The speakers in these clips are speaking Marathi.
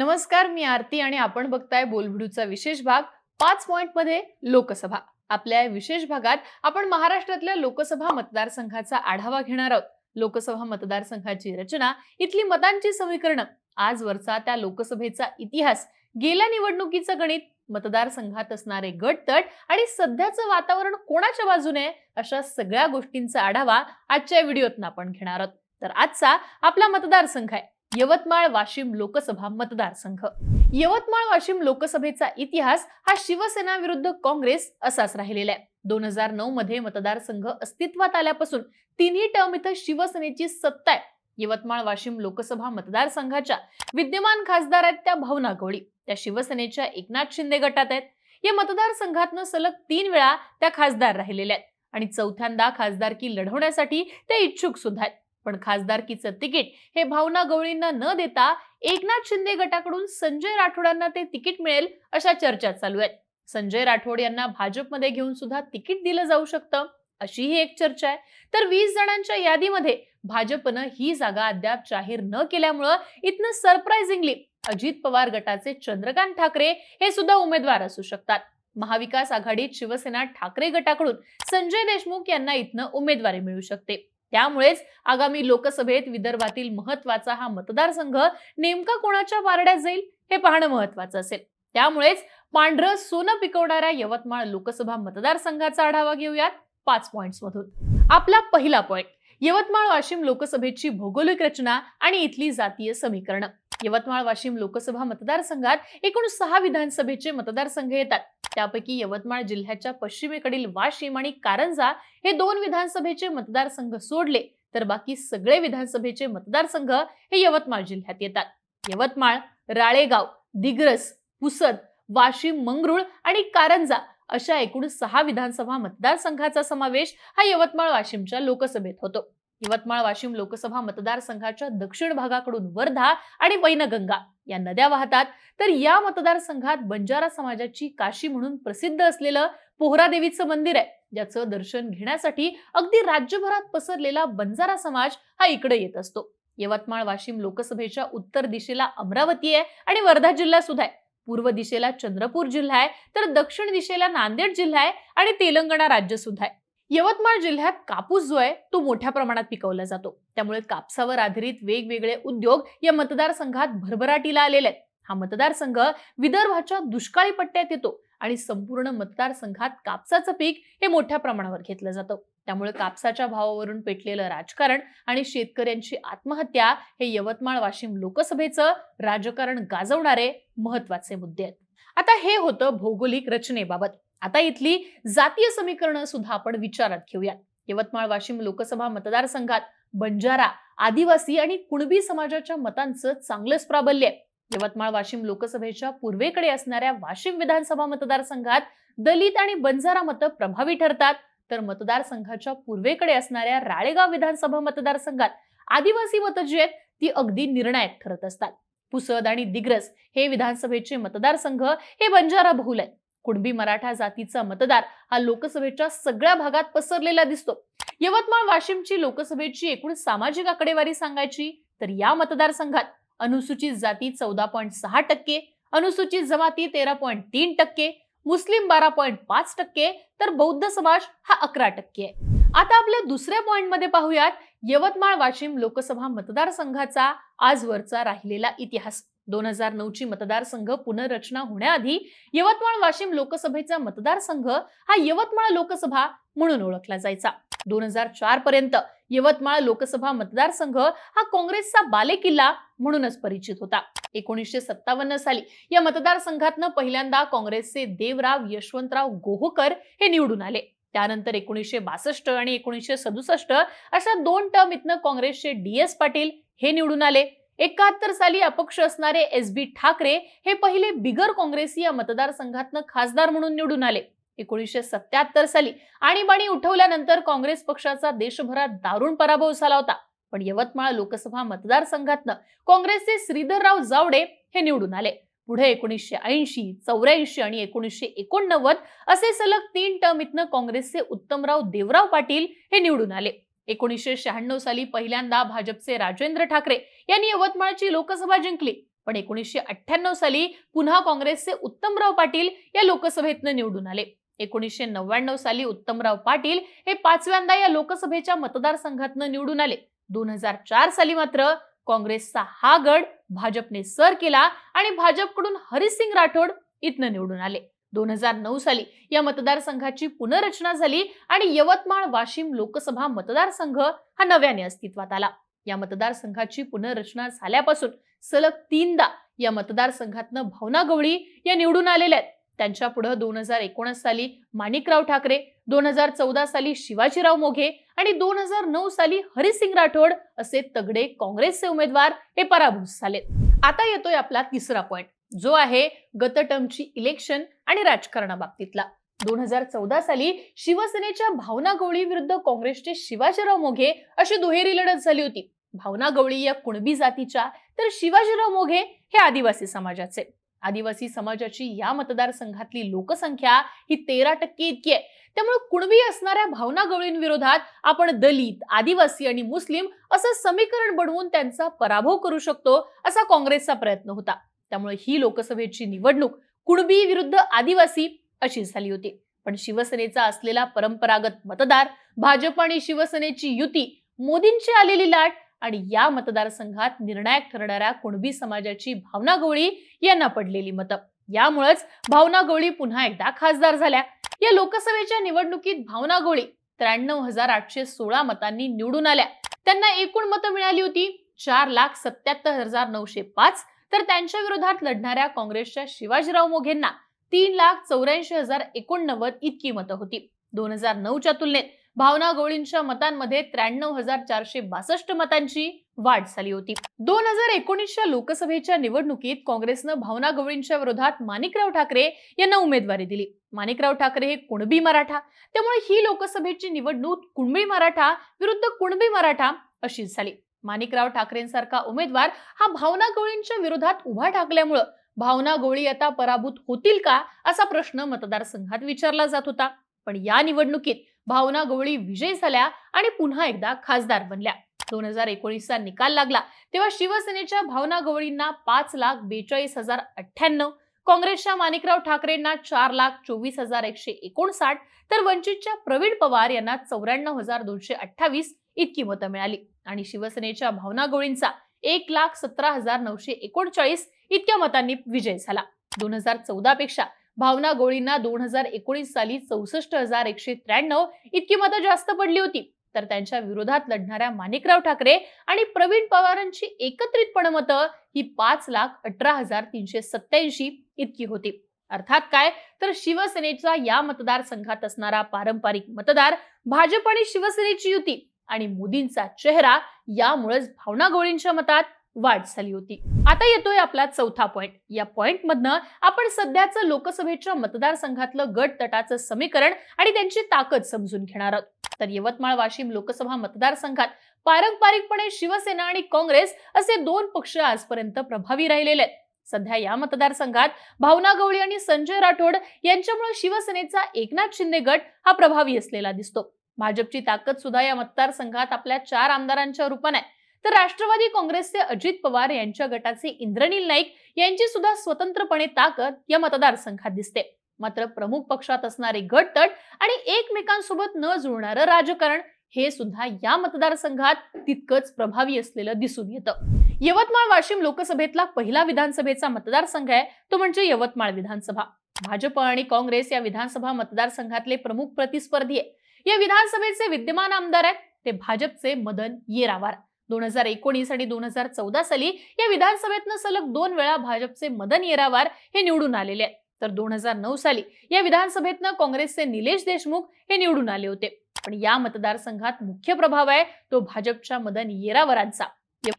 नमस्कार मी आरती आणि आपण बघताय बोलभिडूचा विशेष भाग पाच पॉइंटमध्ये लोकसभा. आपल्या विशेष भागात आपण महाराष्ट्रातल्या लोकसभा मतदारसंघाचा आढावा घेणार आहोत. लोकसभा मतदारसंघाची रचना इथली मतांची समीकरणं आजवरचा त्या लोकसभेचा इतिहास गेल्या निवडणुकीचं गणित मतदारसंघात असणारे गटतट आणि सध्याचं वातावरण कोणाच्या बाजूने अशा सगळ्या गोष्टींचा आढावा आजच्या व्हिडिओतून आपण घेणार आहोत. तर आजचा आपला मतदारसंघ आहे. यवतमाळ वाशिम लोकसभा मतदारसंघ. यवतमाळ वाशिम लोकसभेचा इतिहास हा शिवसेना विरुद्ध काँग्रेस असाच राहिलेला आहे. दोन हजार नऊ मध्ये मतदारसंघ अस्तित्वात आल्यापासून तिन्ही टर्म इथं शिवसेनेची सत्ता आहे. यवतमाळ वाशिम लोकसभा मतदारसंघाच्या विद्यमान खासदार आहेत त्या भावना गवळी. त्या शिवसेनेच्या एकनाथ शिंदे गटात आहेत. या मतदारसंघातनं सलग तीन वेळा त्या खासदार राहिलेल्या आहेत. आणि चौथ्यांदा खासदारकी लढवण्यासाठी त्या इच्छुक सुद्धा आहेत. पण खासदारकीचं तिकीट हे भावना गवळींना न देता एकनाथ शिंदे गटाकडून संजय राठोडांना ते तिकीट मिळेल अशा चर्चा चालू आहेत. संजय राठोड यांना भाजपमध्ये घेऊन सुद्धा तिकीट दिलं जाऊ शकतं अशी ही एक चर्चा आहे. तर वीस जणांच्या यादीमध्ये भाजपनं ही जागा अद्याप जाहीर न केल्यामुळं इथनं सरप्राइझिंगली अजित पवार गटाचे चंद्रकांत ठाकरे हे सुद्धा उमेदवार असू शकतात. महाविकास आघाडीत शिवसेना ठाकरे गटाकडून संजय देशमुख यांना इथनं उमेदवारी मिळू शकते. त्यामुळेच आगामी लोकसभेत विदर्भातील महत्त्वाचा हा मतदारसंघ नेमका कोणाच्या पारड्यात जाईल हे पाहणं महत्वाचं असेल. त्यामुळेच पांढरं सोनं पिकवणाऱ्या यवतमाळ लोकसभा मतदारसंघाचा आढावा घेऊयात पाच पॉइंट्स मधून. आपला पहिला पॉइंट यवतमाळ वाशिम लोकसभेची भौगोलिक रचना आणि इथली जातीय समीकरणं. यवतमाळ वाशिम लोकसभा मतदारसंघात एकूण सहा विधानसभेचे मतदारसंघ येतात. त्यापैकी यवतमाळ जिल्ह्याच्या पश्चिमेकडील वाशिम आणि कारंजा हे दोन विधानसभेचे मतदारसंघ सोडले. तर बाकी सगळे विधानसभेचे मतदारसंघ हे यवतमाळ जिल्ह्यात येतात. यवतमाळ राळेगाव दिग्रस पुसद वाशिम मंगरुळ आणि कारंजा अशा एकूण सहा विधानसभा मतदारसंघाचा समावेश हा यवतमाळ वाशिमच्या लोकसभेत होतो. यवतमाळ वाशिम लोकसभा मतदारसंघाच्या दक्षिण भागाकडून वर्धा आणि वैनगंगा या नद्या वाहतात. तर या मतदारसंघात बंजारा समाजाची काशी म्हणून प्रसिद्ध असलेलं पोहरादेवीचं मंदिर आहे. ज्याचं दर्शन घेण्यासाठी अगदी राज्यभरात पसरलेला बंजारा समाज हा इकडे येत असतो. यवतमाळ वाशिम लोकसभेच्या उत्तर दिशेला अमरावती आहे आणि वर्धा जिल्हा सुद्धा आहे. पूर्व दिशेला चंद्रपूर जिल्हा आहे तर दक्षिण दिशेला नांदेड जिल्हा आहे आणि तेलंगणा राज्य सुद्धा आहे. यवतमाळ जिल्ह्यात कापूस जो आहे तो मोठ्या प्रमाणात पिकवला जातो. त्यामुळे कापसावर आधारित वेगवेगळे उद्योग या मतदारसंघात भरभराटीला आलेले आहेत. हा मतदारसंघ विदर्भाच्या दुष्काळी पट्ट्यात येतो आणि संपूर्ण मतदारसंघात कापसाचं पीक हे मोठ्या प्रमाणावर घेतलं जातं. त्यामुळे कापसाच्या भावावरून पेटलेलं राजकारण आणि शेतकऱ्यांची आत्महत्या हे यवतमाळ वाशिम लोकसभेचं राजकारण गाजवणारे महत्त्वाचे मुद्दे आहेत. आता हे होतं भौगोलिक रचनेबाबत. आता इथली जातीय समीकरणं सुद्धा आपण विचारात घेऊयात. यवतमाळ वाशिम लोकसभा मतदारसंघात बंजारा आदिवासी आणि कुणबी समाजाच्या मतांचं चांगलंच प्राबल्य आहे. यवतमाळ वाशिम लोकसभेच्या पूर्वेकडे असणाऱ्या वाशिम विधानसभा मतदारसंघात दलित आणि बंजारा मतं प्रभावी ठरतात. तर मतदारसंघाच्या पूर्वेकडे असणाऱ्या राळेगाव विधानसभा मतदारसंघात आदिवासी मतं जी आहेत ती अगदी निर्णायक ठरत असतात. पुसद आणि दिग्रस हे विधानसभेचे मतदारसंघ हे बंजारा बहुल आहेत. कुणबी मराठा जातीचा मतदार हा लोकसभेच्या सगळ्या भागात पसरलेला दिसतो. यवतमाळ वाशिमची लोकसभेची एकूण सामाजिक आकडेवारी सांगायची तर या मतदारसंघात अनुसूचित जाती चौदा पॉईंट सहा टक्के अनुसूचित जमाती तेरा पॉईंट तीन टक्के मुस्लिम बारा पॉईंट पाच टक्के तर बौद्ध समाज हा अकरा टक्के. आहे आता आपल्या दुसऱ्या पॉईंटमध्ये पाहूयात यवतमाळ वाशिम लोकसभा मतदारसंघाचा आजवरचा राहिलेला इतिहास. दोन हजार नऊची मतदारसंघ पुनर्रचना होण्याआधी यवतमाळ वाशिम लोकसभेचा मतदारसंघ हा यवतमाळ लोकसभा म्हणून ओळखला जायचा. दोन हजार चार पर्यंत यवतमाळ लोकसभा मतदारसंघ हा काँग्रेसचा बालेकिल्ला म्हणूनच परिचित होता. एकोणीसशे सत्तावन्न साली या मतदारसंघातनं पहिल्यांदा काँग्रेसचे देवराव यशवंतराव गोहोकर हे निवडून आले. त्यानंतर एकोणीसशे बासष्ट आणि एकोणीसशे सदुसष्ट अशा दोन टर्म इथनं काँग्रेसचे डी एस पाटील हे निवडून आले. एकाहत्तर साली अपक्ष असणारे एस बी ठाकरे हे पहिले बिगर काँग्रेसी या मतदारसंघातनं खासदार म्हणून निवडून आले. एकोणीसशे सत्याहत्तर साली आणीबाणी उठवल्यानंतर काँग्रेस पक्षाचा देशभरात दारुण पराभव झाला होता. पण यवतमाळ लोकसभा मतदारसंघातनं काँग्रेसचे श्रीधरराव जावडे हे निवडून आले. पुढे एकोणीसशे ऐंशी चौऱ्याऐंशी आणि एकोणीसशे एकोणनव्वद असे सलग तीन टर्म इथनं काँग्रेसचे उत्तमराव देवराव पाटील हे निवडून आले. एकोणीसशे शहाण्णव साली पहिल्यांदा भाजपचे राजेंद्र ठाकरे यांनी यवतमाळची लोकसभा जिंकली. पण एकोणीसशे अठ्ठ्याण्णव साली पुन्हा काँग्रेसचे उत्तमराव पाटील या लोकसभेतनं निवडून आले. एकोणीसशे नव्याण्णव साली उत्तमराव पाटील हे पाचव्यांदा या लोकसभेच्या मतदारसंघातनं निवडून आले. दोन हजार चार साली मात्र काँग्रेसचा हा गड भाजपने सर केला आणि भाजपकडून हरिसिंग राठोड इथनं निवडून आले. दोन हजार नऊ साली या मतदारसंघाची पुनर्रचना झाली आणि यवतमाळ वाशिम लोकसभा मतदारसंघ हा नव्याने अस्तित्वात आला. या मतदारसंघाची पुनर्रचना झाल्यापासून सलग तीनदा या मतदारसंघातनं भावना गवळी या निवडून आलेल्या आहेत. त्यांच्या पुढे दोन हजार एकोणीस साली माणिकराव ठाकरे दोन हजार चौदा साली शिवाजीराव मोघे आणि दोन हजार नऊ साली हरिसिंग राठोड असे तगडे काँग्रेसचे उमेदवार हे पराभूत झाले आता येतोय आपला तिसरा पॉइंट जो आहे गत टर्मची इलेक्शन आणि राजकारणाबाबतीतला. दोन हजार चौदा साली शिवसेनेच्या भावना गवळी विरुद्ध काँग्रेसचे शिवाजीराव मोघे अशी दुहेरी लढत झाली होती. भावना गवळी या कुणबी जातीच्या तर शिवाजीराव मोघे हे आदिवासी समाजाचे. आदिवासी समाजाची या मतदारसंघातली लोकसंख्या ही तेरा टक्के इतकी आहे. त्यामुळे कुणबी असणाऱ्या भावना गवळींविरोधात आपण दलित आदिवासी आणि मुस्लिम असं समीकरण बनवून त्यांचा पराभव करू शकतो असा काँग्रेसचा प्रयत्न होता. त्यामुळे ही लोकसभेची निवडणूक कुणबी विरुद्ध आदिवासी अशी झाली होती. पण शिवसेनेचा असलेला परंपरागत मतदार भाजप आणि शिवसेनेची युती मोदींची आलेली लाट आणि या मतदारसंघात निर्णायक ठरणाऱ्या कुणबी समाजाची भावना गवळी यांना पडलेली मतं. यामुळेच भावना गवळी पुन्हा एकदा खासदार झाल्या. या लोकसभेच्या निवडणुकीत भावना गवळी त्र्याण्णव हजार आठशे सोळा मतांनी निवडून आल्या. त्यांना एकूण मतं मिळाली होती चार लाख सत्याहत्तर हजार नऊशे पाच तर त्यांच्या विरोधात लढणाऱ्या काँग्रेसच्या शिवाजीराव मोघेंना तीन लाख चौऱ्याऐंशी हजार एकोणनव्वद इतकी मतं होती. दोन हजार नऊच्या तुलनेत भावना गवळींच्या मतांमध्ये त्र्याण्णव हजार चारशे बासष्ट मतांची वाढ झाली होती. दोन हजार एकोणीसच्या लोकसभेच्या निवडणुकीत काँग्रेसनं भावना गवळींच्या विरोधात माणिकराव ठाकरे यांना उमेदवारी दिली. माणिकराव ठाकरे हे कुणबी मराठा त्यामुळे ही लोकसभेची निवडणूक कुणबी मराठा विरुद्ध कुणबी मराठा अशीच झाली. माणिकराव ठाकरेंसारखा उमेदवार हा भावना गवळींच्या विरोधात उभा ठाकल्यामुळं भावना गवळी आता पराभूत होतील का असा प्रश्न मतदारसंघात विचारला जात होता. पण या निवडणुकीत भावना गवळी विजयी झाल्या आणि पुन्हा एकदा खासदार बनल्या. दोन हजार एकोणीसचा निकाल लागला तेव्हा शिवसेनेच्या भावना गवळींना पाच लाख बेचाळीस हजार अठ्ठ्याण्णव काँग्रेसच्या माणिकराव ठाकरेंना चार लाख चोवीस हजार एकशे एकोणसाठ तर वंचितच्या प्रवीण पवार यांना चौऱ्याण्णव हजार दोनशे अठ्ठावीस इतकी मतं मिळाली. आणि शिवसेनेच्या भावना गोळींचा एक लाख सतरा हजार नऊशे एकोणचाळीस इतक्या मतांनी विजय झाला. दोन हजार चौदा पेक्षा भावना गोळींना दोन हजार एकोणीस साली चौसष्ट हजार एकशे त्र्याण्णव इतकी मतं जास्त पडली होती. तर त्यांच्या विरोधात लढणाऱ्या माणिकराव ठाकरे आणि प्रवीण पवारांची एकत्रितपणे मतं ही पाच लाख अठरा हजार तीनशे सत्याऐंशी इतकी होती. अर्थात काय? तर शिवसेनेचा या मतदारसंघात असणारा पारंपरिक मतदार भाजप आणि शिवसेनेची युती आणि मोदींचा चेहरा यामुळेच भावनागोळींच्या मतात वाढ झाली होती. आता येतोय आपला चौथा पॉइंट या पॉइंट मधनं आपण सध्याचं लोकसभेच्या मतदारसंघातलं गट तटाचं समीकरण आणि त्यांची ताकद समजून घेणार आहोत. तर यवतमाळ वाशिम लोकसभा मतदारसंघात पारंपरिकपणे शिवसेना आणि काँग्रेस असे दोन पक्ष आजपर्यंत प्रभावी राहिलेले आहेत. सध्या या मतदारसंघात भावना गवळी आणि संजय राठोड यांच्यामुळे शिवसेनेचा एकनाथ शिंदे गट हा प्रभावी असलेला दिसतो. भाजपची ताकद सुद्धा या मतदारसंघात आपल्या चार आमदारांच्या रूपाने आहे. तर राष्ट्रवादी काँग्रेसचे अजित पवार यांच्या गटाचे इंद्रनील नाईक यांची सुद्धा स्वतंत्रपणे ताकद या मतदारसंघात दिसते. मात्र प्रमुख पक्षात असणारे गटतट आणि एकमेकांसोबत न जुळणारं राजकारण हे सुद्धा या मतदारसंघात तितकंच प्रभावी असलेलं दिसून येतं. यवतमाळ वाशिम लोकसभेतला पहिला विधानसभेचा मतदारसंघ आहे तो म्हणजे यवतमाळ विधानसभा. भाजप आणि काँग्रेस या विधानसभा मतदारसंघातले प्रमुख प्रतिस्पर्धी आहे. या विधानसभेचे विद्यमान आमदार आहेत ते भाजपचे मदन येरावार. दोन हजार एकोणीस आणि दोन हजार चौदा साली या विधानसभेतनं सलग दोन वेळा भाजपचे मदन येरावार हे निवडून आलेले आहेत. तर दोन हजार नऊ साली या विधानसभेतनं काँग्रेसचे निलेश देशमुख हे निवडून आले होते. पण या मतदारसंघात मुख्य प्रभाव आहे तो भाजपच्या मदन येरावरांचा.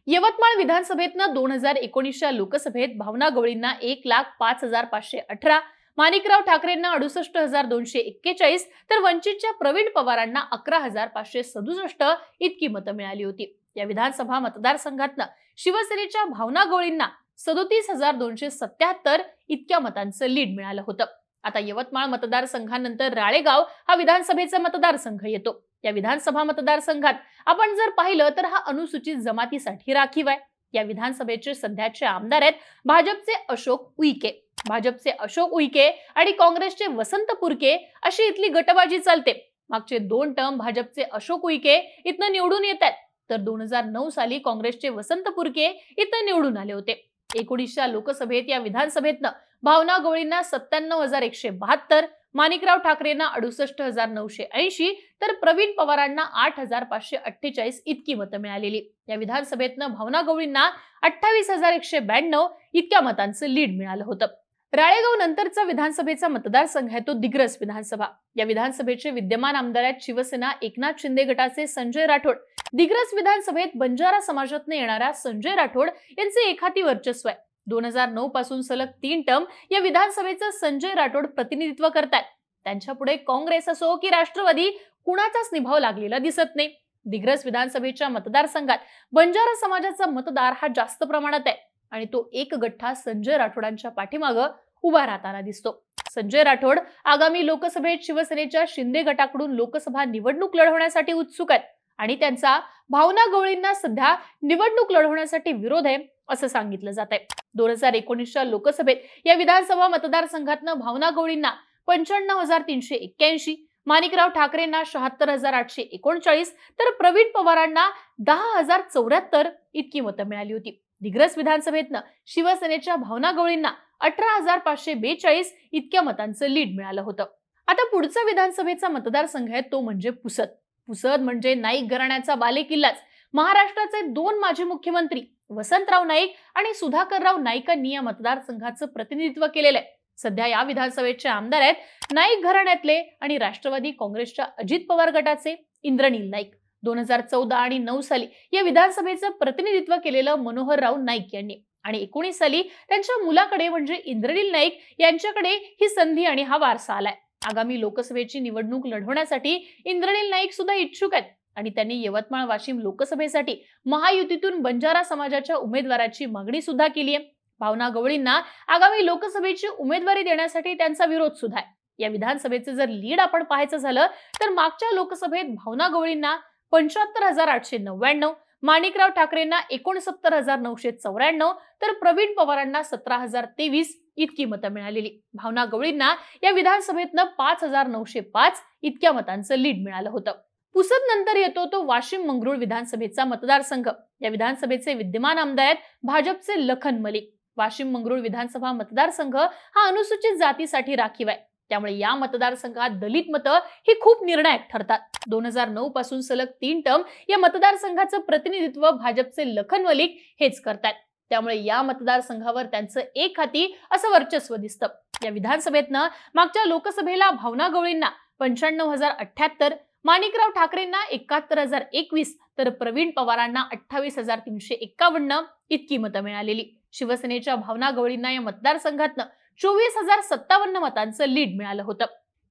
यवतमाळ विधानसभेतनं दोन हजार एकोणीसच्या लोकसभेत भावना गवळींना एक लाख पाच हजार पाचशे अठरा माणिकराव ठाकरेंना अडुसष्ट हजार दोनशे एक्केचाळीस तर वंचितच्या प्रवीण पवारांना अकरा हजार पाचशे सदुसष्ट इतकी मतं मिळाली होती. या विधानसभा मतदारसंघातनं शिवसेनेच्या भावना गोळींना सदोतीस हजार दोनशे सत्याहत्तर इतक्या मतांचं लीड मिळालं होतं. आता यवतमाळ मतदारसंघानंतर राळेगाव हा विधानसभेचा मतदारसंघ येतो. या विधानसभा मतदारसंघात आपण जर पाहिलं तर हा अनुसूचित जमातीसाठी राखीव आहे. या विधानसभेचे सध्याचे आमदार आहेत भाजपचे अशोक उईके. भाजपचे अशोक उईके आणि काँग्रेसचे वसंत पुरके अशी इथली गटबाजी चालते. मागचे दोन टर्म भाजपचे अशोक उईके इथनं निवडून येत आहेत. तर दोन हजार नऊ साली काँग्रेसचे वसंत पुरके इथं निवडून आले होते. एकोणीसच्या लोकसभेत या विधानसभेतनं भावना गवळींना सत्त्याण्णव हजार एकशे बहात्तर माणिकराव ठाकरेंना अडुसष्ट हजार नऊशे ऐंशी तर प्रवीण पवारांना आठ हजार पाचशे अठ्ठेचाळीस इतकी मतं मिळालेली. या विधानसभेतनं भावना गवळींना अठ्ठावीस हजार एकशे ब्याण्णव इतक्या मतांचं लीड मिळालं होतं. राळेगाव नंतरचा विधानसभेचा मतदारसंघ आहे तो दिग्रस विधानसभा. या विधानसभेचे विद्यमान आमदार आहेत शिवसेना एकनाथ शिंदे गटाचे संजय राठोड. दिग्रस विधानसभेत बंजारा समाजातून येणाऱ्या संजय राठोड यांचे एखादी वर्चस्व आहे. दोन हजार नऊ पासून सलग तीन टर्म या विधानसभेचं संजय राठोड प्रतिनिधित्व करतात त्यांच्या पुढे काँग्रेस असो की राष्ट्रवादी कुणाचाच निभाव लागलेला दिसत नाही. दिग्रस विधानसभेच्या मतदारसंघात बंजारा समाजाचा मतदार हा जास्त प्रमाणात आहे आणि तो एक गठ्ठा संजय राठोडांच्या पाठीमागं उभा राहताना दिसतो. संजय राठोड आगामी लोकसभेत शिवसेनेच्या शिंदे गटाकडून लोकसभा निवडणूक लढवण्यासाठी उत्सुक आहेत. आणि त्यांचा भावना गवळींना सध्या निवडणूक लढवण्यासाठी विरोध आहे असं सांगितलं जात आहे दोन हजार एकोणीसच्या लोकसभेत या विधानसभा मतदारसंघातनं भावना गवळींना पंच्याण्णव हजार तीनशे एक्क्याऐंशी माणिकराव ठाकरेंना शहात्तर हजार आठशे एकोणचाळीस तर प्रवीण पवारांना दहा हजार चौऱ्याहत्तर इतकी मतं मिळाली होती. दिग्रस विधानसभेतनं शिवसेनेच्या भावना गवळींना अठरा हजार पाचशे बेचाळीस इतक्या मतांचं लीड मिळालं होतं. आता पुढचा विधानसभेचा मतदारसंघ आहे तो म्हणजे पुसद. पुसद म्हणजे नाईक घराण्याचा बालेकिल्लाच. महाराष्ट्राचे दोन माजी मुख्यमंत्री वसंतराव नाईक आणि सुधाकरराव नाईकांनी या मतदारसंघाचं प्रतिनिधित्व केलेलं आहे. सध्या या विधानसभेचे आमदार आहेत नाईक घराण्यातले आणि राष्ट्रवादी काँग्रेसच्या अजित पवार गटाचे इंद्रनील नाईक. दोन हजार चौदा आणि नऊ साली या विधानसभेचं प्रतिनिधित्व केलेलं मनोहरराव नाईक यांनी. आणि एकोणीस साली त्यांच्या मुलाकडे म्हणजे इंद्रनील नाईक यांच्याकडे ही संधी आणि हा वारसा आलाय. आगामी लोकसभेची निवडणूक लढवण्यासाठी इंद्रनील नाईक सुद्धा इच्छुक आहेत आणि त्यांनी यवतमाळ वाशिम लोकसभेसाठी महायुतीतून बंजारा समाजाच्या उमेदवाराची मागणी सुद्धा केली आहे भावना गवळींना आगामी लोकसभेची उमेदवारी देण्यासाठी त्यांचा विरोध सुद्धा आहे. या विधानसभेचं जर लीड आपण पाहायचं झालं तर मागच्या लोकसभेत भावना गवळींना पंच्याहत्तर हजार आठशे नव्याण्णव माणिकराव ठाकरेंना एकोणसत्तर हजार नऊशे चौऱ्याण्णव तर प्रवीण पवारांना सतरा हजार तेवीस इतकी मतं मिळालेली. भावना गवळींना या विधानसभेतनं पाच हजार नऊशे पाच इतक्या मतांचं लीड मिळालं होतं. पुसद नंतर येतो तो वाशिम मंगरुळ विधानसभेचा मतदारसंघ. या विधानसभेचे विद्यमान आमदार आहेत भाजपचे लखन मलिक. वाशिम मंगरुळ विधानसभा मतदारसंघ हा अनुसूचित जातीसाठी राखीव आहे. त्यामुळे या मतदारसंघात दलित मतं ही खूप निर्णायक ठरतात. दोन हजार नऊ पासून सलग तीन टर्म या मतदारसंघाचं प्रतिनिधित्व भाजपचे लखन मलिक हेच करतात. त्यामुळे या मतदारसंघावर त्यांचं एक हाती असं वर्चस्व दिसतं. या विधानसभेतनं मागच्या लोकसभेला भावना गवळींना पंच्याण्णव हजार अठ्याहत्तर माणिकराव ठाकरेंना एकाहत्तर हजार एकवीस तर प्रवीण पवारांना अठ्ठावीस हजार तीनशे एक्कावन्न इतकी मतं मिळालेली. शिवसेनेच्या भावना गवळींना या मतदारसंघातनं चोवीस हजार सत्तावन्न मतांचं लीड मिळालं होतं.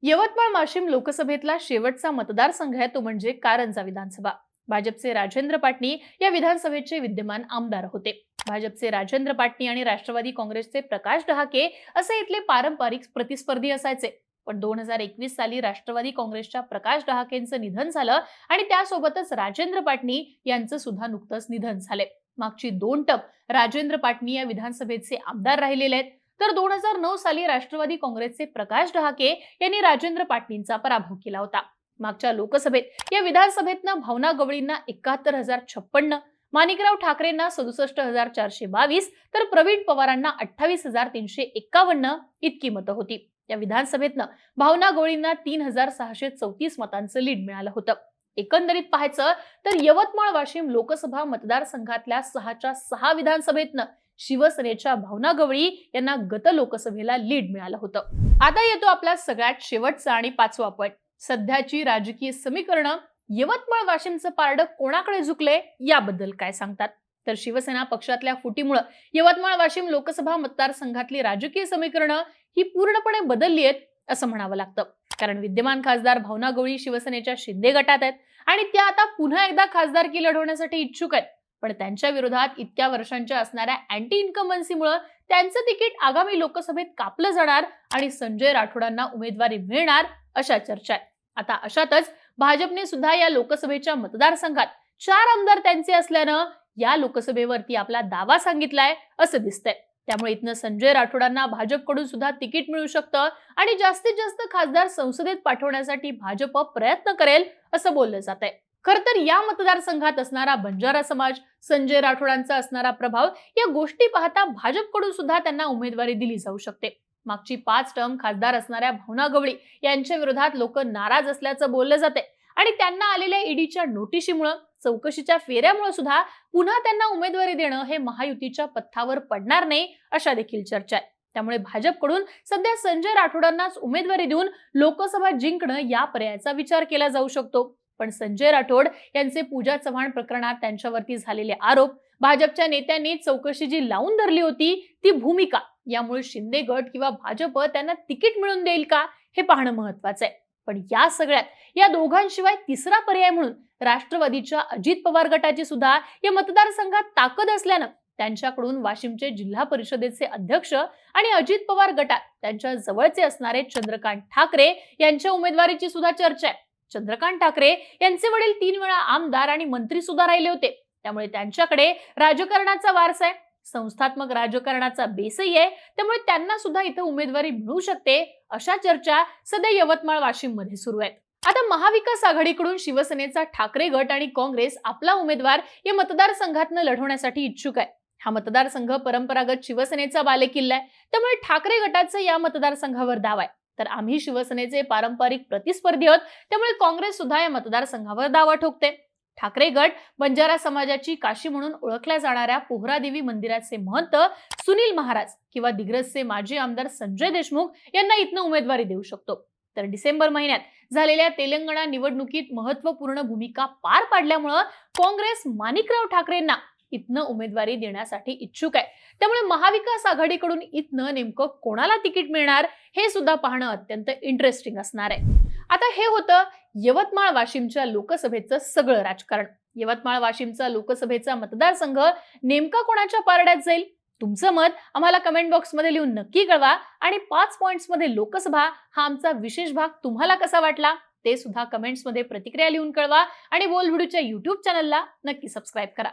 यवतमाळ वाशिम लोकसभेतला शेवटचा मतदारसंघ आहे तो म्हणजे कारंजा विधानसभा. भाजपचे राजेंद्र पाटणी या विधानसभेचे विद्यमान आमदार होते. भाजपचे राजेंद्र पाटणी आणि राष्ट्रवादी काँग्रेसचे प्रकाश डहाके असे इथले पारंपरिक प्रतिस्पर्धी असायचे. पण दोन हजार एकवीस साली राष्ट्रवादी काँग्रेसच्या प्रकाश डहाकेंचं निधन झालं आणि त्यासोबतच राजेंद्र पाटणी यांचं सुद्धा नुकतंच निधन झाले. मागची दोन टप राजेंद्र पाटणी या विधानसभेचे आमदार राहिलेले आहेत. तर दोन हजार नऊ साली राष्ट्रवादी काँग्रेसचे प्रकाश डहाके यांनी राजेंद्र पाटणींचा पराभव केला होता. मागच्या लोकसभेत या विधानसभेतनं भावना गवळींना एकाहत्तर हजार छप्पन्न माणिकराव ठाकरेंना सदुसष्ट हजार चारशे बावीस तर प्रवीण पवारांना अठ्ठावीस हजार तीनशे एक्कावन्न इतकी मतं होती. या विधानसभेतनं भावना गवळींना तीन हजार सहाशे चौतीस मतांचं लीड मिळालं होतं. एकंदरीत पाहायचं तर यवतमाळ वाशिम लोकसभा मतदारसंघातल्या सहाच्या सहा विधानसभेतनं शिवसेनेच्या भावना गवळी यांना गत लोकसभेला लीड मिळालं होतं. आता येतो आपला सगळ्यात शेवटचा आणि पाचवा पट. सध्याची राजकीय समीकरणं यवतमाळ वाशिमचं पारडं कोणाकडे झुकले याबद्दल काय सांगतात? तर शिवसेना पक्षातल्या फुटीमुळं यवतमाळ वाशिम लोकसभा मतदारसंघातली राजकीय समीकरणं ही पूर्णपणे बदलली आहेत असं म्हणावं लागतं. कारण विद्यमान खासदार भावना गवळी शिवसेनेच्या शिंदे गटात आहेत आणि त्या आता पुन्हा एकदा खासदारकी लढवण्यासाठी इच्छुक आहेत. पण त्यांच्या विरोधात इतक्या वर्षांच्या असणाऱ्या अँटी इन्कमन्सीमुळे त्यांचं तिकीट आगामी लोकसभेत कापलं जाणार आणि संजय राठोडांना उमेदवारी मिळणार अशा चर्चा आहेत. आता अशातच भाजपने सुद्धा या लोकसभेच्या मतदारसंघात चार आमदार त्यांचे असल्यानं या लोकसभेवरती आपला दावा सांगितलाय असं दिसतंय. त्यामुळे इथनं संजय राठोडांना भाजपकडून सुद्धा तिकीट मिळू शकतं आणि जास्तीत जास्त खासदार संसदेत पाठवण्यासाठी भाजप प्रयत्न करेल असं बोललं जात आहे खर तर या मतदारसंघात असणारा बंजारा समाज संजय राठोडांचा असणारा प्रभाव या गोष्टी पाहता भाजपकडून सुद्धा त्यांना उमेदवारी दिली जाऊ शकते. मागची पाच टर्म खासदार असणाऱ्या भावना गवळी यांच्या विरोधात लोक नाराज असल्याचं बोललं जाते आणि त्यांना आलेल्या ईडीच्या नोटिशीमुळं चौकशीच्या फेऱ्यामुळे सुद्धा पुन्हा त्यांना उमेदवारी देणं हे महायुतीच्या पथ्यावर पडणार नाही अशा देखील चर्चा आहे. त्यामुळे भाजपकडून सध्या संजय राठोडांनाच उमेदवारी देऊन लोकसभा जिंकणं या पर्यायाचा विचार केला जाऊ शकतो. पण संजय राठोड यांचे पूजा चव्हाण प्रकरणात त्यांच्यावरती झालेले आरोप. भाजपच्या नेत्यांनी चौकशी जी लावून धरली होती ती भूमिका. यामुळे शिंदे गट किंवा भाजप त्यांना तिकीट मिळून देईल का हे पाहणं महत्वाचं आहे. पण या सगळ्यात या दोघांशिवाय तिसरा पर्याय म्हणून राष्ट्रवादीच्या अजित पवार गटाची सुद्धा या मतदारसंघात ताकद असल्यानं त्यांच्याकडून वाशिमचे जिल्हा परिषदेचे अध्यक्ष आणि अजित पवार गटात त्यांच्या जवळचे असणारे चंद्रकांत ठाकरे यांच्या उमेदवारीची सुद्धा चर्चा आहे. चंद्रकांत ठाकरे यांचे वडील तीन वेळा आमदार आणि मंत्री सुद्धा राहिले होते. त्यामुळे त्यांच्याकडे राजकारणाचा वारसा आहे. संस्थात्मक राजकारणाचा बेसही आहे. त्यामुळे त्यांना सुद्धा इथं उमेदवारी मिळू शकते अशा चर्चा सध्या यवतमाळ वाशिममध्ये सुरू आहेत. आता महाविकास आघाडीकडून शिवसेनेचा ठाकरे गट आणि काँग्रेस आपला उमेदवार या मतदारसंघातनं लढवण्यासाठी इच्छुक आहे. हा मतदारसंघ परंपरागत शिवसेनेचा बालेकिल्ला आहे. त्यामुळे ठाकरे गटाचं या मतदारसंघावर दाव आहे. तर आम्ही शिवसेनेचे पारंपरिक प्रतिस्पर्धी आहोत. त्यामुळे काँग्रेस सुद्धा या मतदारसंघावर दावा ठोकते. ठाकरे गट बंजारा समाजाची काशी म्हणून ओळखल्या जाणाऱ्या पोहरादेवी मंदिराचे महंत सुनील महाराज किंवा दिग्रजचे माजी आमदार संजय देशमुख यांना इथनं उमेदवारी देऊ शकतो. तर डिसेंबर महिन्यात झालेल्या तेलंगणा निवडणुकीत महत्त्वपूर्ण भूमिका पार पाडल्यामुळं काँग्रेस माणिकराव ठाकरेंना इथनं उमेदवारी देण्यासाठी इच्छुक आहे. त्यामुळे महाविकास आघाडीकडून इथनं नेमकं कोणाला तिकीट मिळणार हे सुद्धा पाहणं अत्यंत इंटरेस्टिंग असणार आहे. आता हे होतं यवतमाळ वाशिमच्या लोकसभेचं सगळं राजकारण. यवतमाळ वाशिमचा लोकसभेचा मतदारसंघ नेमका कोणाच्या पारड्यात जाईल? तुमचं मत आम्हाला कमेंट बॉक्समध्ये लिहून नक्की कळवा आणि पाच पॉईंट्समध्ये लोकसभा हा आमचा विशेष भाग तुम्हाला कसा वाटला ते सुद्धा कमेंट्समध्ये प्रतिक्रिया लिहून कळवा आणि बोल व्हिडिओच्या युट्यूब चॅनलला नक्की सबस्क्राईब करा.